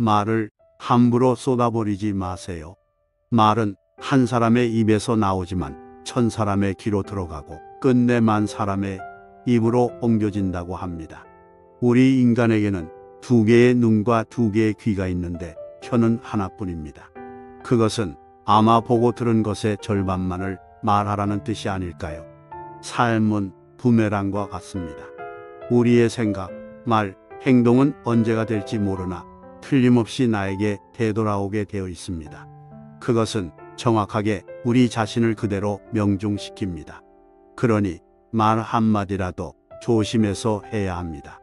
말을 함부로 쏟아버리지 마세요. 말은 한 사람의 입에서 나오지만 천 사람의 귀로 들어가고 끝내 만 사람의 입으로 옮겨진다고 합니다. 우리 인간에게는 두 개의 눈과 두 개의 귀가 있는데 혀는 하나뿐입니다. 그것은 아마 보고 들은 것의 절반만을 말하라는 뜻이 아닐까요? 삶은 부메랑과 같습니다. 우리의 생각, 말, 행동은 언제가 될지 모르나 틀림없이 나에게 되돌아오게 되어 있습니다. 그것은 정확하게 우리 자신을 그대로 명중시킵니다. 그러니 말 한마디라도 조심해서 해야 합니다.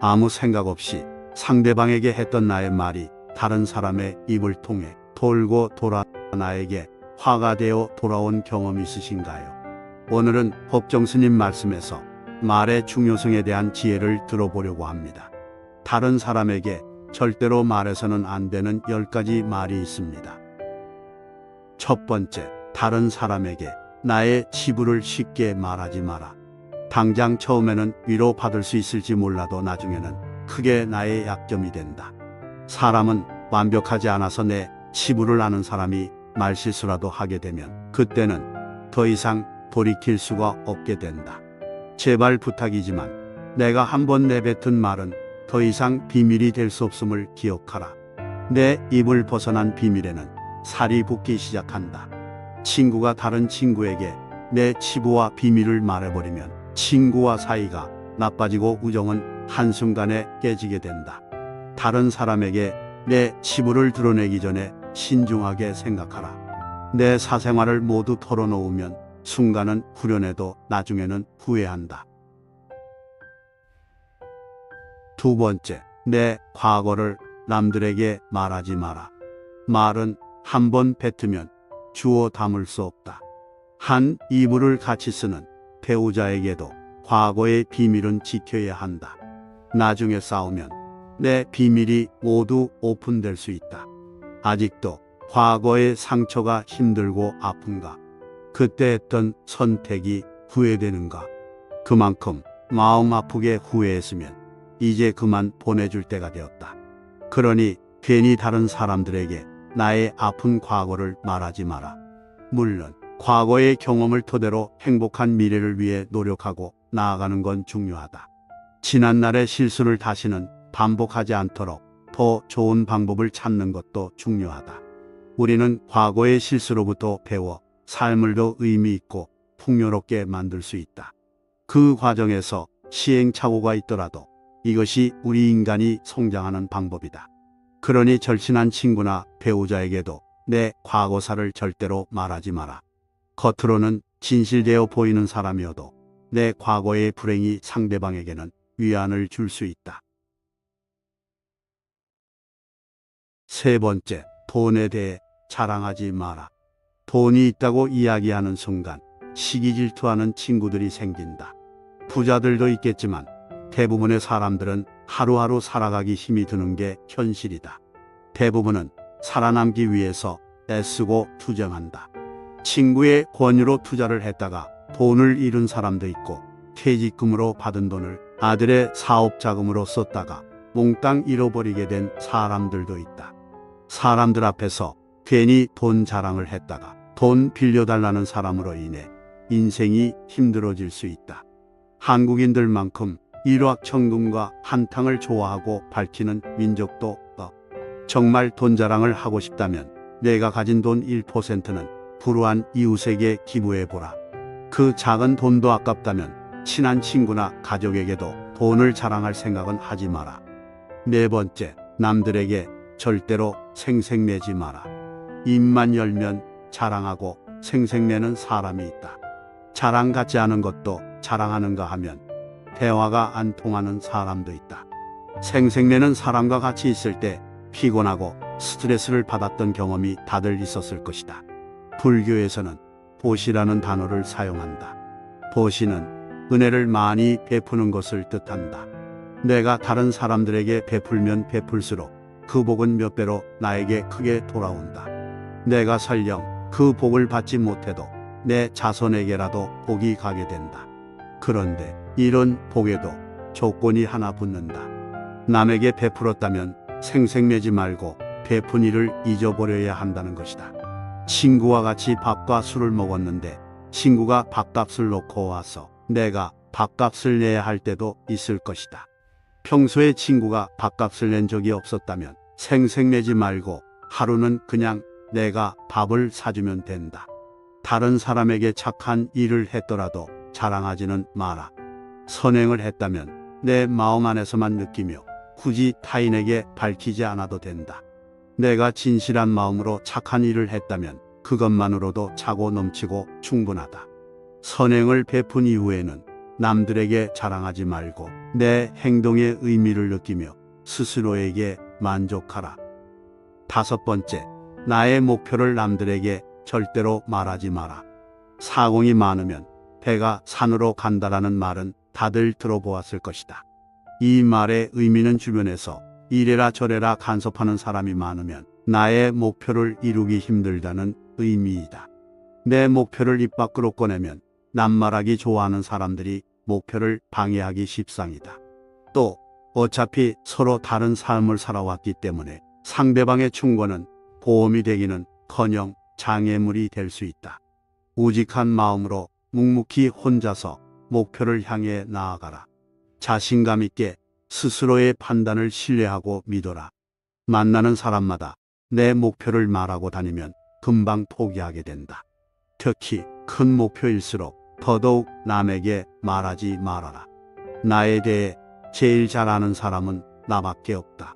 아무 생각 없이 상대방에게 했던 나의 말이 다른 사람의 입을 통해 돌고 돌아 나에게 화가 되어 돌아온 경험 있으신가요? 오늘은 법정 스님 말씀에서 말의 중요성에 대한 지혜를 들어보려고 합니다. 다른 사람에게 절대로 말해서는 안 되는 열 가지 말이 있습니다. 첫 번째, 다른 사람에게 나의 치부를 쉽게 말하지 마라. 당장 처음에는 위로받을 수 있을지 몰라도 나중에는 크게 나의 약점이 된다. 사람은 완벽하지 않아서 내 치부를 아는 사람이 말실수라도 하게 되면 그때는 더 이상 돌이킬 수가 없게 된다. 제발 부탁이지만 내가 한번 내뱉은 말은 더 이상 비밀이 될 수 없음을 기억하라. 내 입을 벗어난 비밀에는 살이 붙기 시작한다. 친구가 다른 친구에게 내 치부와 비밀을 말해버리면 친구와 사이가 나빠지고 우정은 한순간에 깨지게 된다. 다른 사람에게 내 치부를 드러내기 전에 신중하게 생각하라. 내 사생활을 모두 털어놓으면 순간은 후련해도 나중에는 후회한다. 두 번째, 내 과거를 남들에게 말하지 마라. 말은 한 번 뱉으면 주워 담을 수 없다. 한 이불을 같이 쓰는 배우자에게도 과거의 비밀은 지켜야 한다. 나중에 싸우면 내 비밀이 모두 오픈될 수 있다. 아직도 과거의 상처가 힘들고 아픈가? 그때 했던 선택이 후회되는가? 그만큼 마음 아프게 후회했으면 이제 그만 보내줄 때가 되었다. 그러니 괜히 다른 사람들에게 나의 아픈 과거를 말하지 마라. 물론 과거의 경험을 토대로 행복한 미래를 위해 노력하고 나아가는 건 중요하다. 지난 날의 실수를 다시는 반복하지 않도록 더 좋은 방법을 찾는 것도 중요하다. 우리는 과거의 실수로부터 배워 삶을 더 의미 있고 풍요롭게 만들 수 있다. 그 과정에서 시행착오가 있더라도 이것이 우리 인간이 성장하는 방법이다. 그러니 절친한 친구나 배우자에게도 내 과거사를 절대로 말하지 마라. 겉으로는 진실되어 보이는 사람이어도 내 과거의 불행이 상대방에게는 위안을 줄 수 있다. 세 번째, 돈에 대해 자랑하지 마라. 돈이 있다고 이야기하는 순간 시기 질투하는 친구들이 생긴다. 부자들도 있겠지만 대부분의 사람들은 하루하루 살아가기 힘이 드는 게 현실이다. 대부분은 살아남기 위해서 애쓰고 투정한다. 친구의 권유로 투자를 했다가 돈을 잃은 사람도 있고 퇴직금으로 받은 돈을 아들의 사업 자금으로 썼다가 몽땅 잃어버리게 된 사람들도 있다. 사람들 앞에서 괜히 돈 자랑을 했다가 돈 빌려달라는 사람으로 인해 인생이 힘들어질 수 있다. 한국인들만큼 일확천금과 한탕을 좋아하고 밝히는 민족도. 정말 돈 자랑을 하고 싶다면 내가 가진 돈 1%는 불우한 이웃에게 기부해보라. 그 작은 돈도 아깝다면 친한 친구나 가족에게도 돈을 자랑할 생각은 하지 마라. 네 번째, 남들에게 절대로 생색내지 마라. 입만 열면 자랑하고 생색내는 사람이 있다. 자랑 같지 않은 것도 자랑하는가 하면 대화가 안 통하는 사람도 있다. 생색내는 사람과 같이 있을 때 피곤하고 스트레스를 받았던 경험이 다들 있었을 것이다. 불교에서는 보시라는 단어를 사용한다. 보시는 은혜를 많이 베푸는 것을 뜻한다. 내가 다른 사람들에게 베풀면 베풀수록 그 복은 몇 배로 나에게 크게 돌아온다. 내가 설령 그 복을 받지 못해도 내 자손에게라도 복이 가게 된다. 그런데 이런 복에도 조건이 하나 붙는다. 남에게 베풀었다면 생색내지 말고 베푼 일을 잊어버려야 한다는 것이다. 친구와 같이 밥과 술을 먹었는데 친구가 밥값을 놓고 와서 내가 밥값을 내야 할 때도 있을 것이다. 평소에 친구가 밥값을 낸 적이 없었다면 생색내지 말고 하루는 그냥 내가 밥을 사주면 된다. 다른 사람에게 착한 일을 했더라도 자랑하지는 마라. 선행을 했다면 내 마음 안에서만 느끼며 굳이 타인에게 밝히지 않아도 된다. 내가 진실한 마음으로 착한 일을 했다면 그것만으로도 차고 넘치고 충분하다. 선행을 베푼 이후에는 남들에게 자랑하지 말고 내 행동의 의미를 느끼며 스스로에게 만족하라. 다섯 번째, 나의 목표를 남들에게 절대로 말하지 마라. 사공이 많으면 배가 산으로 간다라는 말은 다들 들어보았을 것이다. 이 말의 의미는 주변에서 이래라 저래라 간섭하는 사람이 많으면 나의 목표를 이루기 힘들다는 의미이다. 내 목표를 입 밖으로 꺼내면 남말하기 좋아하는 사람들이 목표를 방해하기 십상이다. 또 어차피 서로 다른 삶을 살아왔기 때문에 상대방의 충고는 보험이 되기는 커녕 장애물이 될 수 있다. 우직한 마음으로 묵묵히 혼자서 목표를 향해 나아가라. 자신감 있게 스스로의 판단을 신뢰하고 믿어라. 만나는 사람마다 내 목표를 말하고 다니면 금방 포기하게 된다. 특히 큰 목표일수록 더더욱 남에게 말하지 말아라. 나에 대해 제일 잘 아는 사람은 나밖에 없다.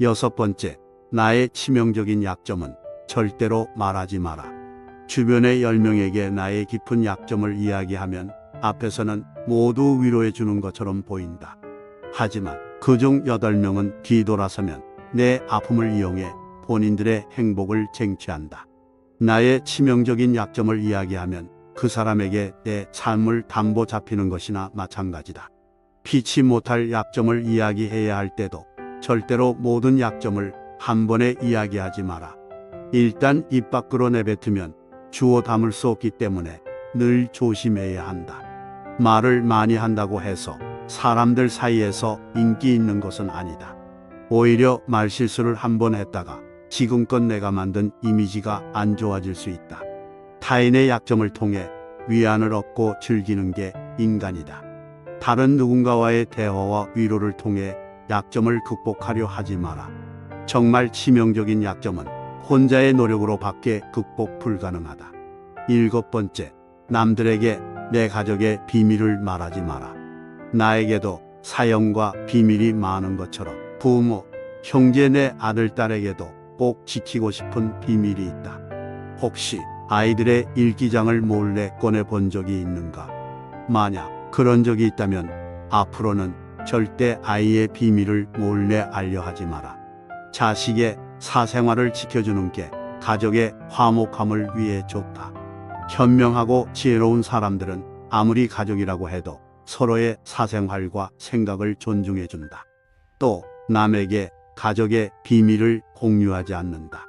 여섯 번째, 나의 치명적인 약점은 절대로 말하지 마라. 주변의 열 명에게 나의 깊은 약점을 이야기하면 앞에서는 모두 위로해 주는 것처럼 보인다. 하지만 그중 여덟 명은 뒤돌아서면 내 아픔을 이용해 본인들의 행복을 쟁취한다. 나의 치명적인 약점을 이야기하면 그 사람에게 내 삶을 담보 잡히는 것이나 마찬가지다. 피치 못할 약점을 이야기해야 할 때도 절대로 모든 약점을 한 번에 이야기하지 마라. 일단 입 밖으로 내뱉으면 주워 담을 수 없기 때문에 늘 조심해야 한다. 말을 많이 한다고 해서 사람들 사이에서 인기 있는 것은 아니다. 오히려 말 실수를 한 번 했다가 지금껏 내가 만든 이미지가 안 좋아질 수 있다. 타인의 약점을 통해 위안을 얻고 즐기는 게 인간이다. 다른 누군가와의 대화와 위로를 통해 약점을 극복하려 하지 마라. 정말 치명적인 약점은 혼자의 노력으로 밖에 극복 불가능하다. 일곱 번째, 남들에게 내 가족의 비밀을 말하지 마라. 나에게도 사연과 비밀이 많은 것처럼 부모, 형제 내 아들, 딸에게도 꼭 지키고 싶은 비밀이 있다. 혹시 아이들의 일기장을 몰래 꺼내 본 적이 있는가? 만약 그런 적이 있다면 앞으로는 절대 아이의 비밀을 몰래 알려 하지 마라. 자식의 사생활을 지켜주는 게 가족의 화목함을 위해 좋다. 현명하고 지혜로운 사람들은 아무리 가족이라고 해도 서로의 사생활과 생각을 존중해 준다. 또 남에게 가족의 비밀을 공유하지 않는다.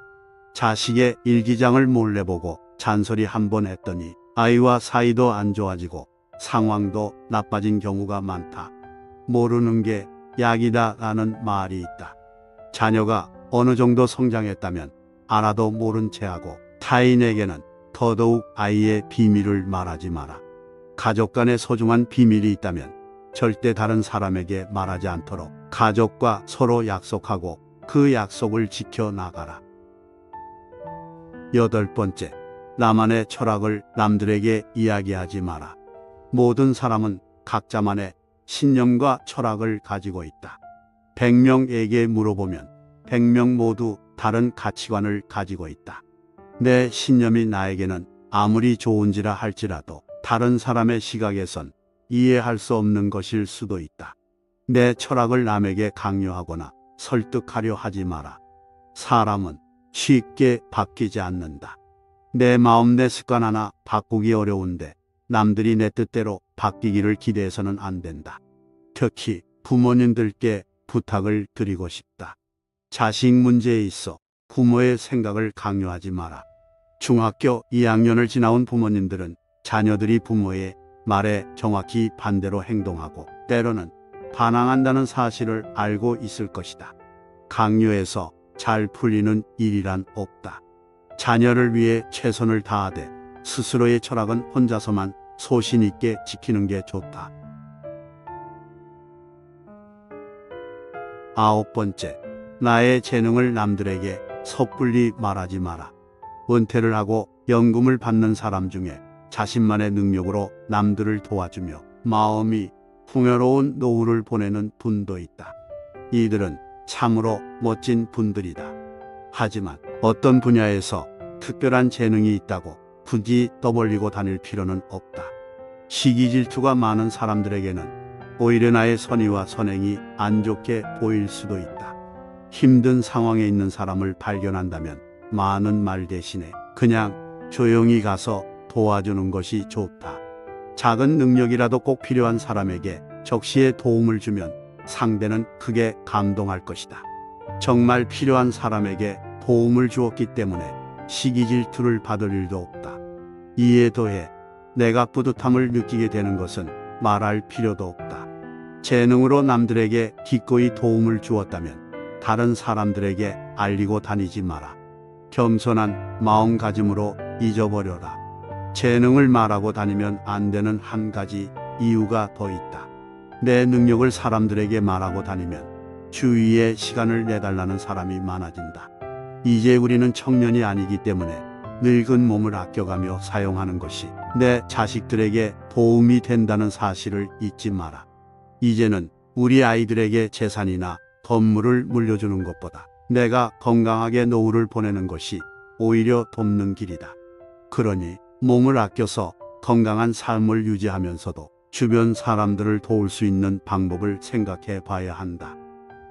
자식의 일기장을 몰래 보고 잔소리 한 번 했더니 아이와 사이도 안 좋아지고 상황도 나빠진 경우가 많다. 모르는 게 약이다 라는 말이 있다. 자녀가 어느 정도 성장했다면 알아도 모른 채 하고 타인에게는 더더욱 아이의 비밀을 말하지 마라. 가족 간의 소중한 비밀이 있다면 절대 다른 사람에게 말하지 않도록 가족과 서로 약속하고 그 약속을 지켜 나가라. 여덟 번째, 나만의 철학을 남들에게 이야기하지 마라. 모든 사람은 각자만의 신념과 철학을 가지고 있다. 100명에게 물어보면 100명 모두 다른 가치관을 가지고 있다. 내 신념이 나에게는 아무리 좋은지라 할지라도 다른 사람의 시각에선 이해할 수 없는 것일 수도 있다. 내 철학을 남에게 강요하거나 설득하려 하지 마라. 사람은 쉽게 바뀌지 않는다. 내 마음 내 습관 하나 바꾸기 어려운데 남들이 내 뜻대로 바뀌기를 기대해서는 안 된다. 특히 부모님들께 부탁을 드리고 싶다. 자식 문제에 있어 부모의 생각을 강요하지 마라. 중학교 2학년을 지나온 부모님들은 자녀들이 부모의 말에 정확히 반대로 행동하고 때로는 반항한다는 사실을 알고 있을 것이다. 강요해서 잘 풀리는 일이란 없다. 자녀를 위해 최선을 다하되 스스로의 철학은 혼자서만 소신 있게 지키는 게 좋다. 아홉 번째, 나의 재능을 남들에게 섣불리 말하지 마라. 은퇴를 하고 연금을 받는 사람 중에 자신만의 능력으로 남들을 도와주며 마음이 풍요로운 노후를 보내는 분도 있다. 이들은 참으로 멋진 분들이다. 하지만 어떤 분야에서 특별한 재능이 있다고 굳이 떠벌리고 다닐 필요는 없다. 시기 질투가 많은 사람들에게는 오히려 나의 선의와 선행이 안 좋게 보일 수도 있다. 힘든 상황에 있는 사람을 발견한다면 많은 말 대신에 그냥 조용히 가서 도와주는 것이 좋다. 작은 능력이라도 꼭 필요한 사람에게 적시에 도움을 주면 상대는 크게 감동할 것이다. 정말 필요한 사람에게 도움을 주었기 때문에 시기 질투를 받을 일도 없다. 이에 더해 내가 뿌듯함을 느끼게 되는 것은 말할 필요도 없다. 재능으로 남들에게 기꺼이 도움을 주었다면 다른 사람들에게 알리고 다니지 마라. 겸손한 마음가짐으로 잊어버려라. 재능을 말하고 다니면 안 되는 한 가지 이유가 더 있다. 내 능력을 사람들에게 말하고 다니면 주위에 시간을 내달라는 사람이 많아진다. 이제 우리는 청년이 아니기 때문에 늙은 몸을 아껴가며 사용하는 것이 내 자식들에게 도움이 된다는 사실을 잊지 마라. 이제는 우리 아이들에게 재산이나 건물을 물려주는 것보다 내가 건강하게 노후를 보내는 것이 오히려 돕는 길이다. 그러니 몸을 아껴서 건강한 삶을 유지하면서도 주변 사람들을 도울 수 있는 방법을 생각해 봐야 한다.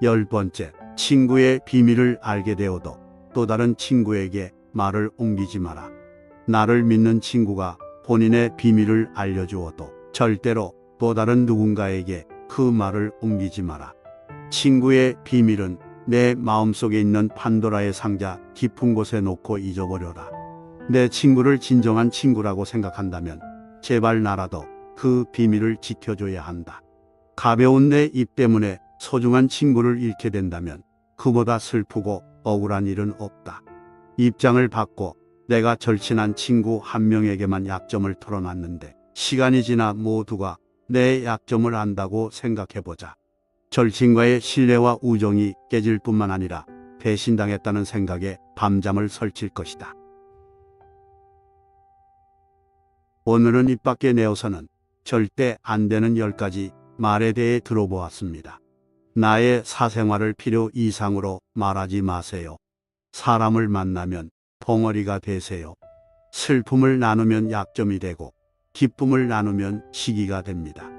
열 번째, 친구의 비밀을 알게 되어도 또 다른 친구에게 말을 옮기지 마라. 나를 믿는 친구가 본인의 비밀을 알려주어도 절대로 또 다른 누군가에게 그 말을 옮기지 마라. 친구의 비밀은 내 마음속에 있는 판도라의 상자 깊은 곳에 놓고 잊어버려라. 내 친구를 진정한 친구라고 생각한다면 제발 나라도 그 비밀을 지켜줘야 한다. 가벼운 내 입 때문에 소중한 친구를 잃게 된다면 그보다 슬프고 억울한 일은 없다. 입장을 바꿔 내가 절친한 친구 한 명에게만 약점을 털어놨는데 시간이 지나 모두가 내 약점을 안다고 생각해보자. 절친과의 신뢰와 우정이 깨질 뿐만 아니라 배신당했다는 생각에 밤잠을 설칠 것이다. 오늘은 입 밖에 내어서는 절대 안 되는 열 가지 말에 대해 들어보았습니다. 나의 사생활을 필요 이상으로 말하지 마세요. 사람을 만나면 벙어리가 되세요. 슬픔을 나누면 약점이 되고 기쁨을 나누면 시기가 됩니다.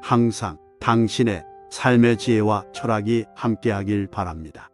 항상 당신의 삶의 지혜와 철학이 함께하길 바랍니다.